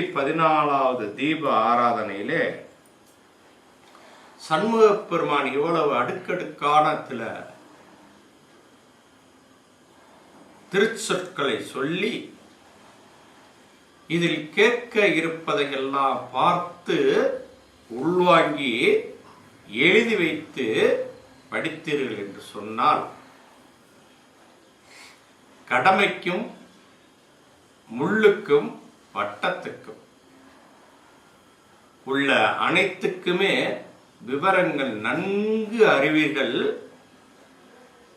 நூத்தி பதினாலாவது தீப ஆராதனையிலே சண்முக பெருமான் இவ்வளவு அடுக்கடுக்கான சில திருச்சொற்களை சொல்லி இதில் கேட்க இருப்பதையெல்லாம் பார்த்து உள்வாங்கி எழுதி வைத்து படித்தீர்கள் என்று சொன்னால் கடமைக்கும் முள்ளுக்கும் வட்டத்துக்கும் உள்ள அனைத்துக்குமே விவரங்கள் நன்கு அறிவீர்கள்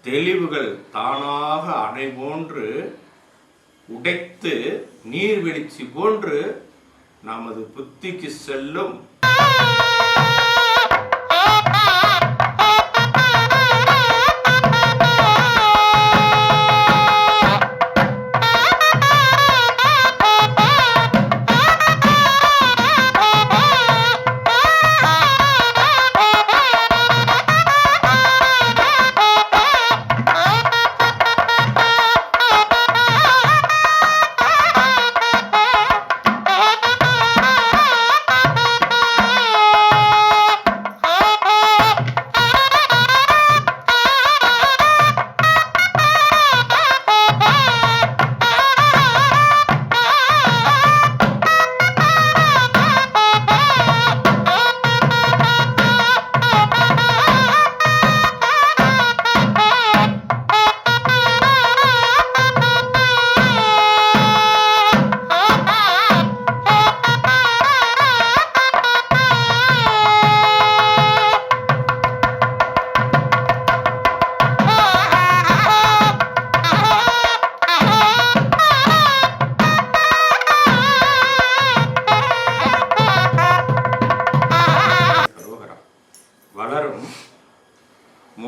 தெளிவுகள் தானாக அணை போன்று உடைத்து நீர்வீழ்ச்சி போன்று நமது புத்திக்கு செல்லும்.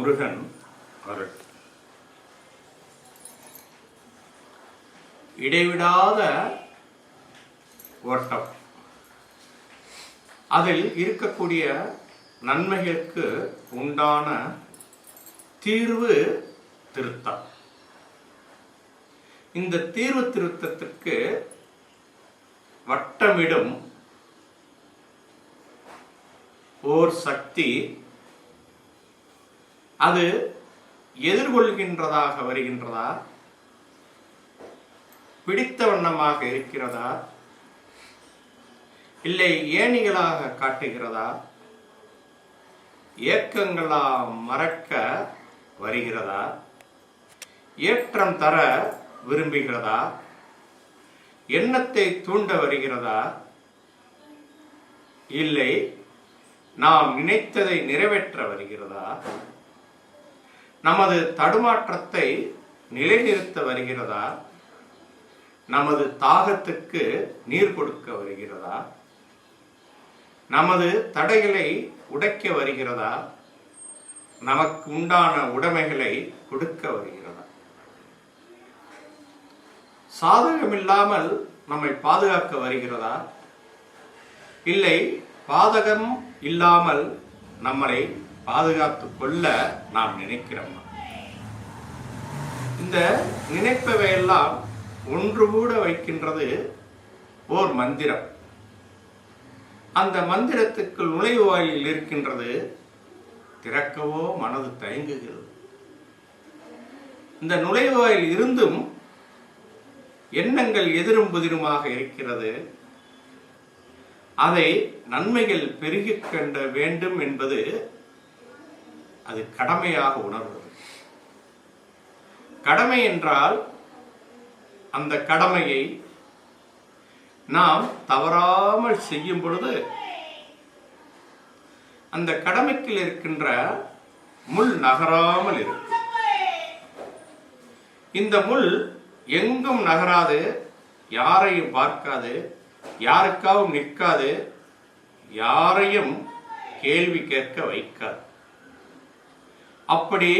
முருகன் அருள் இடைவிடாத ஓட்டம். அதில் இருக்கக்கூடிய நன்மைகளுக்கு உண்டான தீர்வு திருத்தம். இந்த தீர்வு திருத்தத்திற்கு வட்டமிடும் ஓர் சக்தி அது எதிர்கொள்கின்றதாக வருகின்றதா? பிடித்த வண்ணமாக இருக்கிறதா? இல்லை ஏணிகளாக காட்டுகிறதா? ஏக்கங்களா மறக்க வருகிறதா? ஏற்றம் தர விரும்புகிறதா? எண்ணத்தை தூண்ட வருகிறதா? இல்லை நாம் நினைத்ததை நிறைவேற்ற வருகிறதா? நமது தடுமாற்றத்தை நிலைநிறுத்த வருகிறதா? நமது தாகத்துக்கு நீர் கொடுக்க வருகிறதா? நமது தடைகளை உடைக்க வருகிறதா? நமக்கு உண்டான உடைமைகளை கொடுக்க வருகிறதா? சாதகமில்லாமல் நம்மை பாதுகாக்க வருகிறதா? இல்லை பாதகம் இல்லாமல் நம்மளை பாதுகாத்து கொள்ள நாம் நினைக்கிறோம். இந்த நினைப்பவையெல்லாம் ஒன்று கூட வைக்கின்றது ஓர் மந்திரம். அந்த மந்திரத்துக்குள் நுழைவாயில் இருக்கின்றது திறக்கவோ மனது தயங்குகிறது. இந்த நுழைவாயில் இருந்தும் எண்ணங்கள் எதிரும் புதிருமாக இருக்கிறது. அதை நன்மைகள் பெருகிக் கண்ட வேண்டும் என்பது அது கடமையாக உணர்வது. கடமை என்றால் அந்த கடமையை நாம் தவறாமல் செய்யும் பொழுது அந்த கடமைக்கு இருக்கின்ற முள் நகராமல் இருக்கும். இந்த முள் எங்கும் நகராது யாரையும் பார்க்காது யாருக்காகவும் நிற்காது யாரையும் கேள்வி கேட்க வைக்காது. அப்படி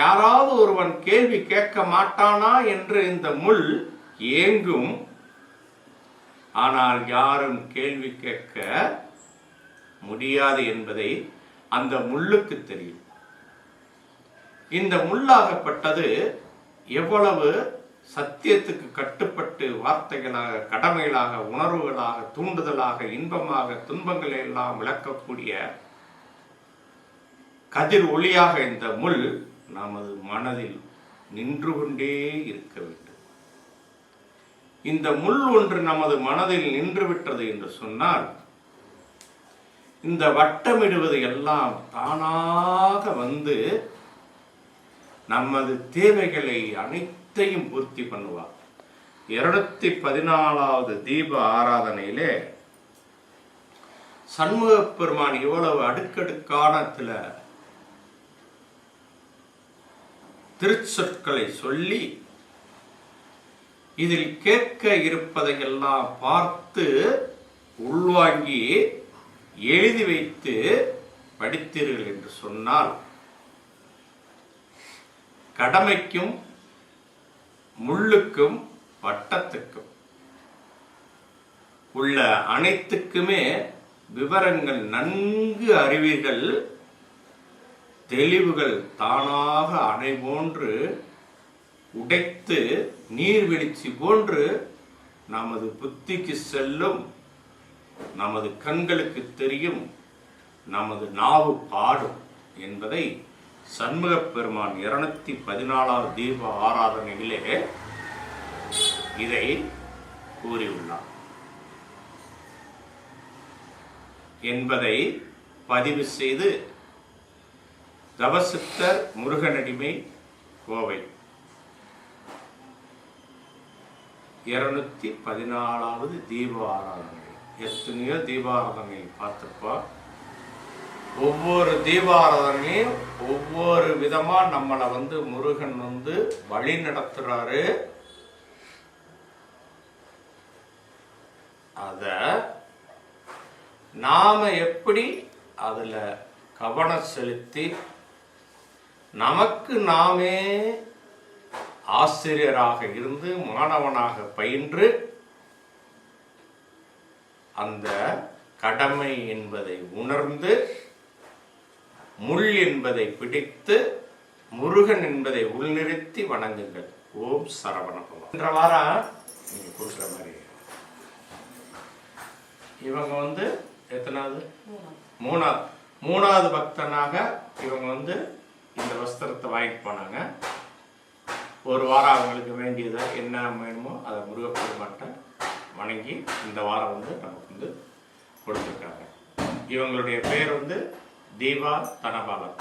யாராவது ஒருவன் கேள்வி கேட்க மாட்டானா என்று இந்த முள் ஏங்கும். ஆனால் யாரும் கேள்வி கேட்க முடியாது என்பதை அந்த முள்ளுக்கு தெரியும். இந்த முள்ளாகப்பட்டது எவ்வளவு சத்தியத்துக்கு கட்டுப்பட்டு வார்த்தைகளாக கடமைகளாக உணர்வுகளாக தூண்டுதலாக இன்பமாக துன்பங்களை எல்லாம் விளக்கக்கூடிய கதிர் ஒளியாக இந்த முள் நமது மனதில் நின்று கொண்டே இருக்க வேண்டும். இந்த முள் ஒன்று நமது மனதில் நின்று விட்டது என்று சொன்னால் இந்த வட்டமிடுவது எல்லாம் தானாக வந்து நமது தேவைகளை அனைத்தையும் பூர்த்தி பண்ணுவார். இருநூத்தி பதினாலாவது தீப ஆராதனையிலே சண்முக பெருமான் இவ்வளவு அடுக்கடுக்கான சில திருச்சொற்களை சொல்லி இதில் கேட்க இருப்பதையெல்லாம் பார்த்து உள்வாங்கி எழுதி வைத்து படித்தீர்கள் என்று சொன்னால் கடமைக்கும் முள்ளுக்கும் வட்டத்துக்கும் உள்ள அனைத்துக்குமே விவரங்கள் நன்கு அறிவீர்கள் தெளிவுகள் தானாக அணை போன்று உடைத்து நீர்வீழ்ச்சி போன்று நமது புத்திக்கு செல்லும் நமது கண்களுக்கு தெரியும் நமது நாவு பாடும் என்பதை சண்முகப் பெருமான் இருநூத்தி பதினாலாவது தீப ஆராதனையிலே இதை கூறியுள்ளார். என்பதை பதிவு செய்து தவசித்தர் முருகனடிமை கோவை. இருநூத்தி பதினாலாவது தீப ஆராதனை எத்தனையோ தீபாராதனை பார்த்துப்பா. ஒவ்வொரு தீபாராதனையும் ஒவ்வொரு விதமா நம்மளை வந்து முருகன் வந்து வழி நடத்துறாரு. அத நாம எப்படி அதுல கவனம் செலுத்தி நமக்கு நாமே ஆசிரியராக இருந்து மாணவனாக பயின்று அந்த கடமை என்பதை உணர்ந்து முள் என்பதை பிடித்து முருகன் என்பதை உள்நிறுத்தி வணங்குங்கள். ஓம் சரவணபவம். என்ற வாரம் நீங்க கொடுக்குற மாதிரி. இவங்க வந்து எத்தனாவது? மூணாவது. மூணாவது பக்தனாக இவங்க வந்து இந்த வஸ்திரத்தை வாங்கிட்டு போனாங்க. ஒரு வாரம் அவங்களுக்கு வேண்டியதை என்ன வேணுமோ அதை முருகப்பெருமாட்ட வணங்கி இந்த வாரம் வந்து நமக்கு வந்து கொடுத்துருக்காங்க. இவங்களுடைய பேர் வந்து தீபா தனபாலன்